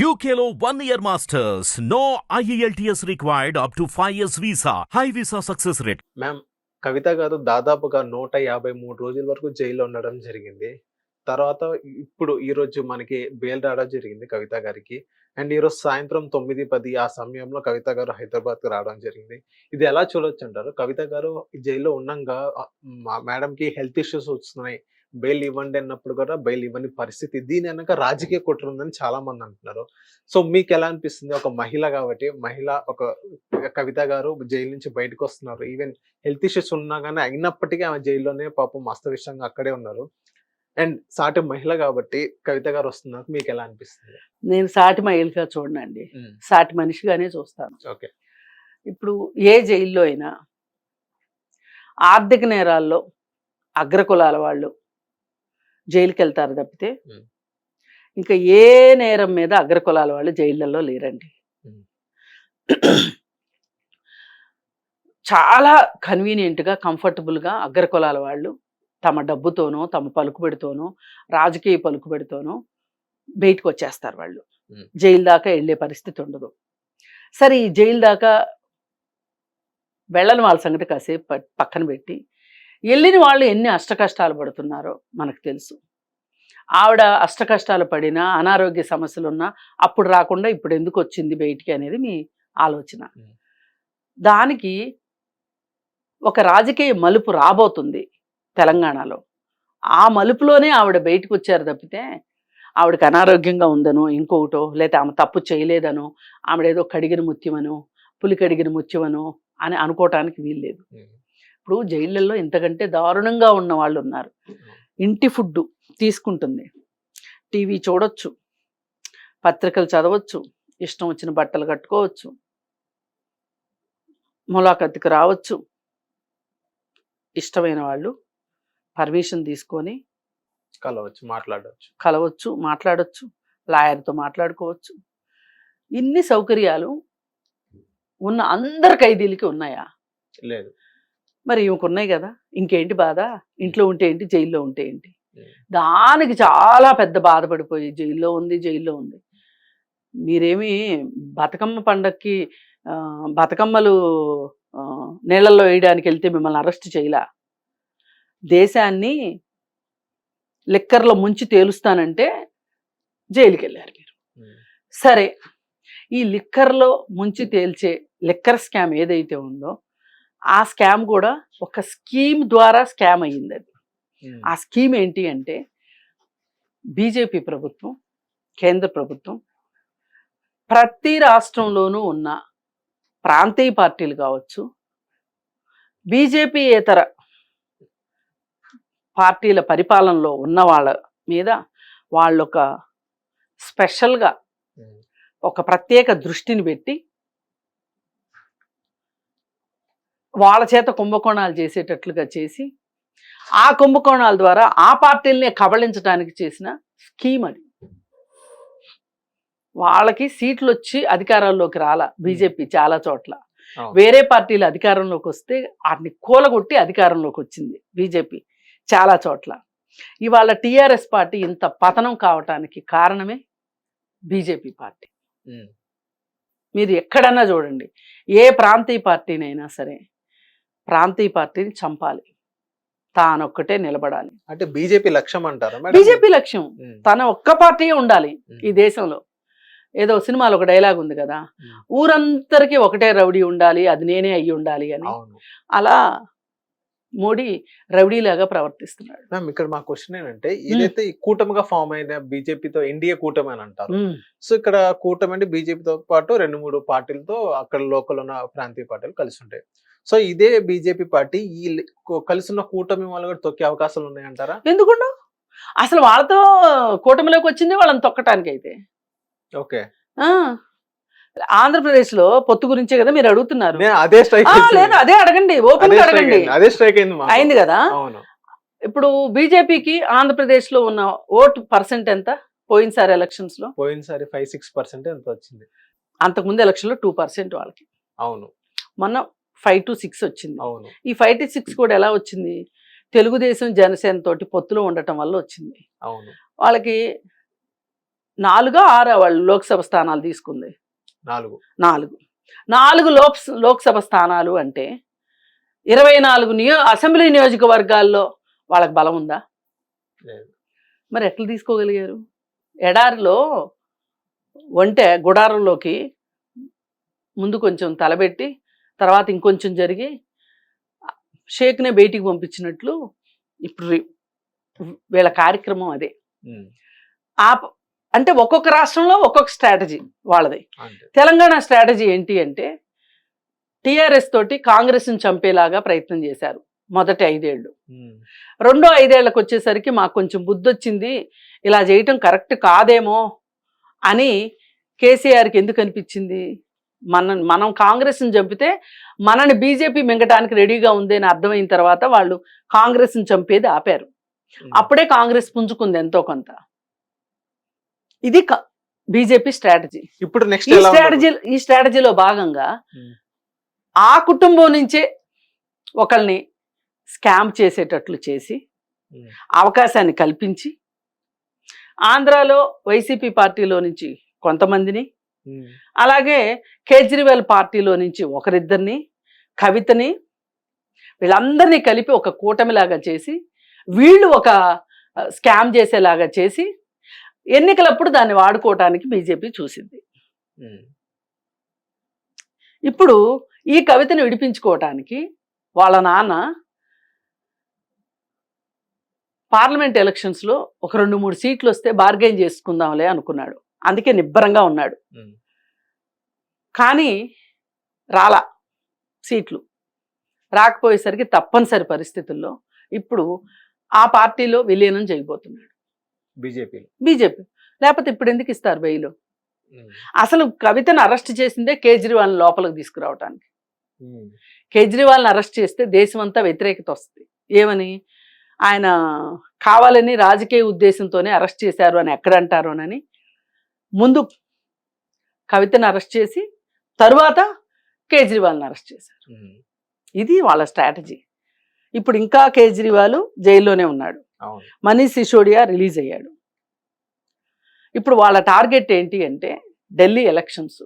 యూకేలో one year masters no IELTS required up to five years visa high visa success rate ma'am Kavitha garu దాదాపుగా నూట యాభై మూడు రోజుల వరకు జైల్లో ఉండడం జరిగింది. తర్వాత ఇప్పుడు ఈ రోజు మనకి బెయిల్ రావడం జరిగింది కవిత గారికి. అండ్ ఈరోజు సాయంత్రం తొమ్మిది పది ఆ సమయంలో కవిత గారు హైదరాబాద్కు రావడం జరిగింది. ఇది ఎలా చూడొచ్చు అంటారు? కవిత గారు జైల్లో ఉండగా మేడంకి హెల్త్ ఇష్యూస్ వస్తున్నాయి. బెయిల్ ఇవ్వండి అన్నప్పుడు కూడా బెయిల్ ఇవ్వని పరిస్థితి. దీని వెనక రాజకీయ కుట్ర ఉందని చాలా మంది అంటున్నారు. సో మీకు ఎలా అనిపిస్తుంది? ఒక మహిళ కాబట్టి మహిళ ఒక కవిత గారు జైలు నుంచి బయటకు వస్తున్నారు. ఈవెన్ హెల్త్ ఇష్యూస్ ఉన్నా కానీ అయినప్పటికీ ఆమె జైల్లోనే పాపం అస్తవ్యస్తంగా అక్కడే ఉన్నారు. అండ్ సాటి మహిళ కాబట్టి కవిత గారు వస్తున్నారు. మీకు ఎలా అనిపిస్తుంది? నేను సాటి మహిళగా చూడనండి. సాటి మనిషిగానే చూస్తాను. ఓకే. ఇప్పుడు ఏ జైల్లో అయినా ఆర్థిక నేరాల్లో అగ్రకులాల వాళ్ళు జైలుకి వెళ్తారు తప్పితే. ఇంకా ఏ నేరం మీద అగ్రకులాల వాళ్ళు జైళ్ళల్లో లేరండి. చాలా కన్వీనియంట్గా కంఫర్టబుల్గా అగ్రకులాల వాళ్ళు తమ డబ్బుతోనో తమ పలుకుబడితోనో రాజకీయ పలుకుబడితోనో బయటకు వచ్చేస్తారు వాళ్ళు. జైలు దాకా వెళ్ళే పరిస్థితి ఉండదు సరే ఈ జైలు దాకా వెళ్ళని వాళ్ళ సంగతి కాసేపు పక్కన పెట్టి వెళ్ళిన వాళ్ళు ఎన్ని అష్ట కష్టాలు పడుతున్నారో మనకు తెలుసు. ఆవిడ అష్ట కష్టాలు పడినా అనారోగ్య సమస్యలు ఉన్నా అప్పుడు రాకుండా ఇప్పుడు ఎందుకు వచ్చింది బయటికి అనేది మీ ఆలోచన. దానికి ఒక రాజకీయ మలుపు రాబోతుంది తెలంగాణలో. ఆ మలుపులోనే ఆవిడ బయటకు వచ్చారు తప్పితే ఆవిడకి అనారోగ్యంగా ఉందనో ఇంకొకటో లేదా ఆమె తప్పు చేయలేదనో ఆవిడేదో కడిగిన ముత్యమనో పులి కడిగిన ముత్యమనో అని అనుకోవటానికి వీల్లేదు. ఇప్పుడు జైళ్ళల్లో ఇంతకంటే దారుణంగా ఉన్న వాళ్ళు ఉన్నారు ఇంటి ఫుడ్ తీసుకుంటుంది. టీవీ చూడొచ్చు. పత్రికలు చదవచ్చు. ఇష్టం వచ్చిన బట్టలు కట్టుకోవచ్చు. ములాఖత్తుకు రావచ్చు. ఇష్టమైన వాళ్ళు పర్మిషన్ తీసుకొని కలవచ్చు మాట్లాడవచ్చు కలవచ్చు మాట్లాడొచ్చు లాయర్తో మాట్లాడుకోవచ్చు. ఇన్ని సౌకర్యాలు ఉన్న అందరి ఖైదీలకి ఉన్నాయా? లేదు. మరి ఈమెకు ఉన్నాయి కదా! ఇంకేంటి బాధ? ఇంట్లో ఉంటే ఏంటి? జైల్లో ఉంటే ఏంటి. దానికి చాలా పెద్ద బాధపడిపోయి జైల్లో ఉంది జైల్లో ఉంది. మీరేమి బతుకమ్మ పండక్కి బతుకమ్మలు నీళ్ళల్లో వేయడానికి వెళ్తే మిమ్మల్ని అరెస్ట్ చేయలా? దేశాన్ని లిక్కర్లో ముంచి తేలుస్తానంటే జైలుకి వెళ్ళారు మీరు. సరే ఈ లిక్కర్లో ముంచి తేల్చే లిక్కర్ స్కామ్ ఏదైతే ఉందో ఆ స్కామ్ కూడా ఒక స్కీమ్ ద్వారా స్కామ్ అయ్యింది అది. ఆ స్కీమ్ ఏంటి అంటే బీజేపీ ప్రభుత్వం కేంద్ర ప్రభుత్వం ప్రతి రాష్ట్రంలోనూ ఉన్న ప్రాంతీయ పార్టీలు కావచ్చు బీజేపీ ఇతర పార్టీల పరిపాలనలో ఉన్న వాళ్ళ మీద వాళ్ళొక స్పెషల్గా. ఒక ప్రత్యేక దృష్టిని పెట్టి వాళ్ళ చేత కుంభకోణాలు చేసేటట్లుగా చేసి ఆ కుంభకోణాల ద్వారా ఆ పార్టీల్ని కబళించడానికి చేసిన స్కీమ్ అది. వాళ్ళకి సీట్లు వచ్చి అధికారంలోకి రాల బీజేపీ చాలా చోట్ల. వేరే పార్టీలు అధికారంలోకి వస్తే వాటిని కూలగొట్టి అధికారంలోకి వచ్చింది బీజేపీ చాలా చోట్ల. ఇవాళ టీఆర్ఎస్ పార్టీ ఇంత పతనం కావటానికి కారణమే బీజేపీ పార్టీ. మీరు ఎక్కడన్నా చూడండి ఏ ప్రాంతీయ పార్టీనైనా సరే ప్రాంతీయ పార్టీని చంపాలి. తానొక్కటే నిలబడాలి. అంటే బీజేపీ లక్ష్యం అంటారా? బీజేపీ లక్ష్యం. తన ఒక్క పార్టీయే ఉండాలి. ఈ దేశంలో. ఏదో సినిమాలో ఒక డైలాగ్ ఉంది కదా. ఊరందరికీ ఒకటే రౌడీ ఉండాలి అది నేనే అయ్యి ఉండాలి అని. అలా మోడీ రౌడీలాగా ప్రవర్తిస్తున్నాడు. మ్యామ్ ఇక్కడ మా క్వశ్చన్ ఏంటంటే ఇదైతే ఈ కూటమిగా ఫామ్ అయిన బీజేపీతో ఎన్డీఏ కూటమి అని అంటారు. సో ఇక్కడ కూటమి అంటే బీజేపీతో పాటు రెండు మూడు పార్టీలతో అక్కడ లోకల్ ఉన్న ప్రాంతీయ పార్టీలు కలిసి ఉంటాయి. సో ఇదే బీజేపీ పార్టీ ఈ లి- కో- కలిసి ఉన్న కూటమి వాళ్ళు కూడా తొక్కే అవకాశాలు ఉన్నాయంటారా? ఎందుకుండా అసలు వాళ్ళతో కూటమిలోకి వచ్చింది వాళ్ళని తొక్కటానికి అయితే ఓకే. ఆ, ఆంధ్రప్రదేశ్లో పొత్తు గురించే కదా మీరు అడుగుతున్నారు. నేను అదే స్ట్రైక్ లేదు అదే అడగండి ఓపెన్ అడగండి. అదే స్ట్రైక్ అయింది. అయింది కదా? ఇప్పుడు బీజేపీకి ఆంధ్రప్రదేశ్లో ఉన్న ఓటు పర్సెంట్ ఎంత పోయినసారి ఎలక్షన్స్లో పోయినసారి ఫైవ్ సిక్స్ పర్సెంట్ ఎంత వచ్చింది. అంతకుముందు ఎలక్షన్లో టూ పర్సెంట్ వాళ్ళకి. అవును. మొన్న ఫైవ్ టు సిక్స్ వచ్చింది. ఈ ఫైవ్ టు సిక్స్ కూడా ఎలా వచ్చింది? తెలుగుదేశం జనసేన తోటి పొత్తులో ఉండటం వల్ల వచ్చింది. వాళ్ళకి నాలుగో ఆరో వాళ్ళు లోక్సభ స్థానాలు తీసుకుంది. నాలుగు. నాలుగు. నాలుగు లోక్ లోక్సభ స్థానాలు అంటే ఇరవై నాలుగు నియో అసెంబ్లీ నియోజకవర్గాల్లో వాళ్ళకి బలం ఉందా. మరి ఎట్లా తీసుకోగలిగారు? ఎడారిలో ఒంటె గుడారంలోకి ముందు కొంచెం తలబెట్టి తర్వాత ఇంకొంచెం జరిగి షేక్నే బయటికి పంపించినట్లు ఇప్పుడు వీళ్ళ కార్యక్రమం అదే. ఆ అంటే ఒక్కొక్క రాష్ట్రంలో ఒక్కొక్క స్ట్రాటజీ వాళ్ళది. తెలంగాణ స్ట్రాటజీ ఏంటి అంటే టిఆర్ఎస్ తోటి కాంగ్రెస్ని చంపేలాగా ప్రయత్నం చేశారు మొదటి ఐదేళ్ళు ఉమ్, రెండో ఐదేళ్ళకు వచ్చేసరికి మాకు కొంచెం బుద్ధి వచ్చింది ఇలా చేయటం కరెక్ట్ కాదేమో అని కేసీఆర్కి ఎందుకు అనిపించింది? మన మనం కాంగ్రెస్ని చంపితే మనని బీజేపీ మింగటానికి రెడీగా ఉంది అని అర్థమైన తర్వాత వాళ్ళు కాంగ్రెస్ని చంపేది ఆపారు. అప్పుడే కాంగ్రెస్ పుంజుకుంది ఎంతో కొంత. ఇది బీజేపీ స్ట్రాటజీ. ఇప్పుడు నెక్స్ట్ ఈ స్ట్రాటజీ ఈ స్ట్రాటజీలో భాగంగా. ఆ కుటుంబం నుంచే ఒకళ్ళని స్కామ్ చేసేటట్లు చేసి. అవకాశాన్ని కల్పించి ఆంధ్రాలో వైసీపీ పార్టీలో నుంచి కొంతమందిని అలాగే కేజ్రీవాల్ పార్టీలో నుంచి ఒకరిద్దరిని కవితని వీళ్ళందరినీ కలిపి ఒక కూటమిలాగా చేసి వీళ్ళు ఒక స్కామ్ చేసేలాగా చేసి ఎన్నికలప్పుడు దాన్ని వాడుకోవటానికి బీజేపీ చూసింది. ఇప్పుడు ఈ కవితను విడిపించుకోవటానికి వాళ్ళ నాన్న పార్లమెంట్ ఎలక్షన్స్లో ఒక రెండు మూడు సీట్లు వస్తే బార్గెన్ చేసుకుందాంలే అనుకున్నాడు. అందుకే నిబ్బరంగా ఉన్నాడు. కానీ రాలా సీట్లు. రాకపోయేసరికి తప్పనిసరి పరిస్థితుల్లో ఇప్పుడు ఆ పార్టీలో విలీనం చేయబోతున్నాడు. బీజేపీలో. బీజేపీ. లేకపోతే ఇప్పుడు ఎందుకు ఇస్తారు బెయిల్? ఉమ్, అసలు కవితను అరెస్ట్ చేసిందే కేజ్రీవాల్ లోపలికి తీసుకురావటానికి. కేజ్రీవాల్ని అరెస్ట్ చేస్తే దేశమంతా వ్యతిరేకత వస్తుంది. ఏమని? ఆయన కావాలని రాజకీయ ఉద్దేశంతోనే అరెస్ట్ చేశారు అని ఎక్కడ అంటారోనని? ముందు కవితను అరెస్ట్ చేసి తరువాత కేజ్రీవాల్ని అరెస్ట్ చేశారు. ఇది వాళ్ళ స్ట్రాటజీ. ఇప్పుడు ఇంకా కేజ్రీవాల్ జైల్లోనే ఉన్నాడు. మనీష్ సిసోడియా రిలీజ్ అయ్యాడు. ఇప్పుడు వాళ్ళ టార్గెట్ ఏంటి అంటే ఢిల్లీ ఎలక్షన్స్.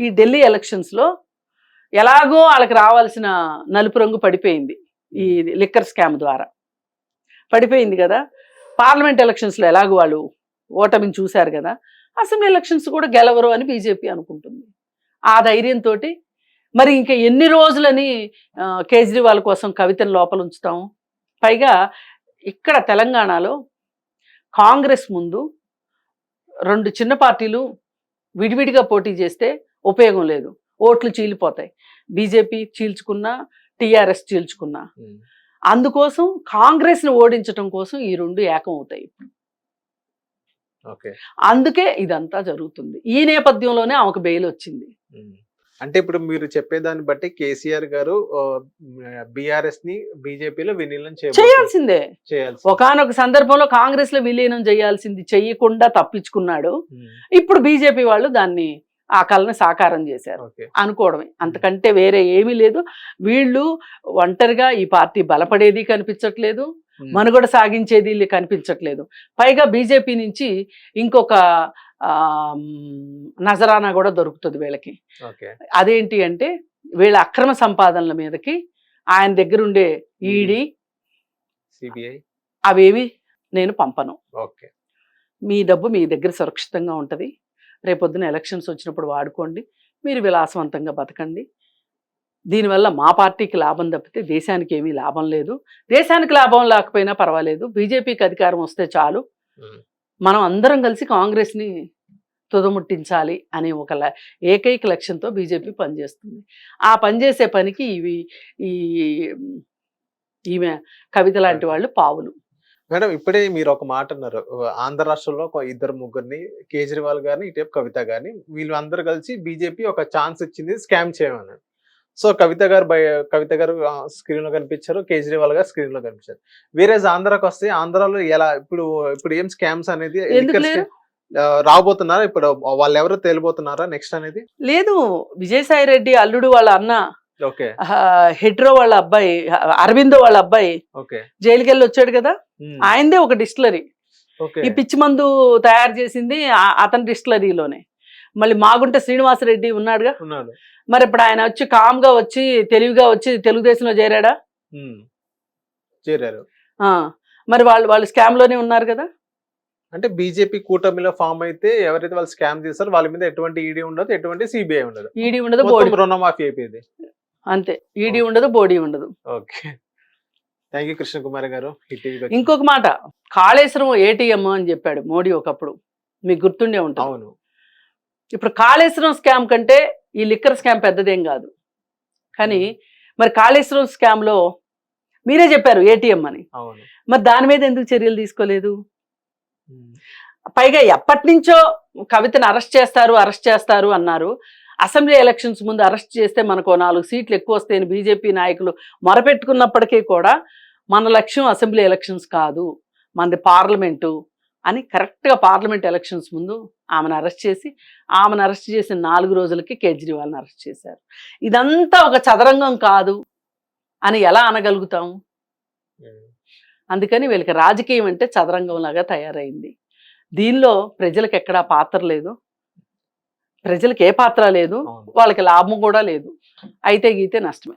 ఈ ఢిల్లీ ఎలక్షన్స్లో ఎలాగో వాళ్ళకి రావాల్సిన నలుపు రంగు పడిపోయింది ఈ లిక్కర్ స్కామ్ ద్వారా. పడిపోయింది కదా. పార్లమెంట్ ఎలక్షన్స్లో ఎలాగో వాళ్ళు ఓటమిని చూశారు కదా అసెంబ్లీ ఎలక్షన్స్ కూడా గెలవరు అని బీజేపీ అనుకుంటుంది. ఆ ధైర్యంతో మరి ఇంకా ఎన్ని రోజులని కేజ్రీవాల్ కోసం కవితను లోపల ఉంచుతాము పైగా ఇక్కడ తెలంగాణలో కాంగ్రెస్ ముందు రెండు చిన్న పార్టీలు విడివిడిగా పోటీ చేస్తే ఉపయోగం లేదు. ఓట్లు చీలిపోతాయి. BJP చీల్చుకున్నా TRS చీల్చుకున్నా. అందుకోసం కాంగ్రెస్ని ఓడించడం కోసం ఈ రెండు ఏకం అవుతాయి ఓకే అందుకే ఇదంతా జరుగుతుంది. ఈ నేపథ్యంలోనే ఆమెకు బెయిల్ వచ్చింది. అంటే ఇప్పుడు మీరు చెప్పేదాన్ని బట్టి కేసీఆర్ గారు బిఆర్ఎస్ని బీజేపీలో విలీనం. చేయాల్సిందే. చేయాల్సి ఒకానొక సందర్భంలో కాంగ్రెస్లో విలీనం చేయాల్సింది చెయ్యకుండా తప్పించుకున్నాడు. ఇప్పుడు బీజేపీ వాళ్ళు దాన్ని ఆ కళని సాకారం చేశారు. అనుకోవడమే. అంతకంటే వేరే ఏమీ లేదు. వీళ్ళు ఒంటరిగా ఈ పార్టీ బలపడేది కనిపించట్లేదు. మనుగడ సాగించేది వీళ్ళు కనిపించట్లేదు. పైగా బీజేపీ నుంచి ఇంకొక నజరానా కూడా దొరుకుతుంది వీళ్ళకి. అదేంటి అంటే వీళ్ళ అక్రమ సంపాదనల మీదకి ఆయన దగ్గర ఉండే ఈడీ సిబిఐ? అవేవి నేను పంపను. ఓకే. మీ డబ్బు మీ దగ్గర సురక్షితంగా ఉంటుంది. రేపొద్దున ఎలక్షన్స్ వచ్చినప్పుడు వాడుకోండి. మీరు విలాసవంతంగా బతకండి. దీనివల్ల మా పార్టీకి లాభం తప్పితే దేశానికి ఏమీ లాభం లేదు. దేశానికి లాభం లేకపోయినా పర్వాలేదు. బీజేపీకి అధికారం వస్తే చాలు. మనం అందరం కలిసి కాంగ్రెస్ని తుదముట్టించాలి అనే ఒక ఏకైక లక్ష్యంతో బీజేపీ పనిచేస్తుంది. ఆ పనిచేసే పనికి ఇవి ఈ ఈమె కవిత లాంటి వాళ్ళు పావులు. మేడం ఇప్పుడే మీరు ఒక మాట అన్నారు. ఆంధ్ర రాష్ట్రంలో ఒక ఇద్దరు ముగ్గురిని కేజ్రీవాల్ గారిని ఇటువైపు కవిత గారిని వీళ్ళు అందరు కలిసి బీజేపీ ఒక ఛాన్స్ ఇచ్చింది స్కామ్ చేయమని సో కవిత గారు బయ కవిత గారు స్క్రీన్లో కనిపించారు కేజ్రీవాల్ గారు స్క్రీన్లో కనిపించారు. వేరే ఆంధ్రాకి వస్తే ఆంధ్రాలో ఎలా ఇప్పుడు ఇప్పుడు ఏం స్కామ్స్ అనేది రాబోతున్నారా? ఇప్పుడు వాళ్ళు ఎవరు తేలిపోతున్నారా? నెక్స్ట్ అనేది? లేదు విజయసాయి రెడ్డి అల్లుడు వాళ్ళ అన్న హెడ్రో వాళ్ళ అబ్బాయి అరవిందో వాళ్ళ అబ్బాయి ఓకే. జైలుకి వెళ్ళి వచ్చాడు కదా? ఆయనదే ఒక డిస్టిలరీ. ఈ పిచ్చి మందు తయారు చేసింది అతని డిస్టిలరీలోనే. మళ్ళీ మాగుంట శ్రీనివాసరెడ్డి ఉన్నాడుగా? ఉన్నాడు. మరి ఇప్పుడు ఆయన వచ్చి కామ్గా వచ్చి తెలివిగా వచ్చి తెలుగుదేశంలో చేరాడా. చేరారు. ఆ, మరి వాళ్ళు వాళ్ళు స్కామ్లోనే ఉన్నారు కదా? అంటే బీజేపీ కూటమిలో ఫామ్ అయితే ఎవరైతే వాళ్ళు స్కామ్ చేస్తారో వాళ్ళ మీద ఎటువంటి ఈడీ ఉండదు ఎటువంటి సిబిఐ ఉండదు. ఈడీ ఉండదు బోడీ. రుణమాఫీ అయిపోయింది. అంతే. ఈడీ ఉండదు బోడీ ఉండదు. Okay. Thank you Krishna Kumar garu ఇంకొక మాట. కాళేశ్వరం ఏటీఎం అని చెప్పాడు మోడీ ఒకప్పుడు. మీకు గుర్తుండే ఉంటుంది. అవును. ఇప్పుడు కాళేశ్వరం స్కామ్ కంటే ఈ లిక్కర్ స్కామ్ పెద్దదేం కాదు. కానీ మరి కాళేశ్వరం స్కామ్లో మీరే చెప్పారు ఏటీఎం అని. మరి దాని మీద ఎందుకు చర్యలు తీసుకోలేదు. పైగా ఎప్పటి నుంచో కవితను అరెస్ట్ చేస్తారు అరెస్ట్ చేస్తారు అన్నారు. అసెంబ్లీ ఎలక్షన్స్ ముందు అరెస్ట్ చేస్తే మనకు నాలుగు సీట్లు ఎక్కువ వస్తాయని బీజేపీ నాయకులు మొరపెట్టుకున్నప్పటికీ కూడా మన లక్ష్యం అసెంబ్లీ ఎలక్షన్స్ కాదు. మనది పార్లమెంటు అని కరెక్ట్గా పార్లమెంట్ ఎలక్షన్స్ ముందు ఆమెను అరెస్ట్ చేసి ఆమెను అరెస్ట్ చేసిన నాలుగు రోజులకి కేజ్రీవాల్ని అరెస్ట్ చేశారు. ఇదంతా ఒక చదరంగం కాదు అని ఎలా అనగలుగుతాం. అందుకని వీళ్ళకి రాజకీయం అంటే చదరంగం లాగా తయారైంది. దీనిలో ప్రజలకు ఎక్కడా పాత్ర లేదు. ప్రజలకు ఏ పాత్ర లేదు. వాళ్ళకి లాభం కూడా లేదు. అయితే గీతే నష్టమే.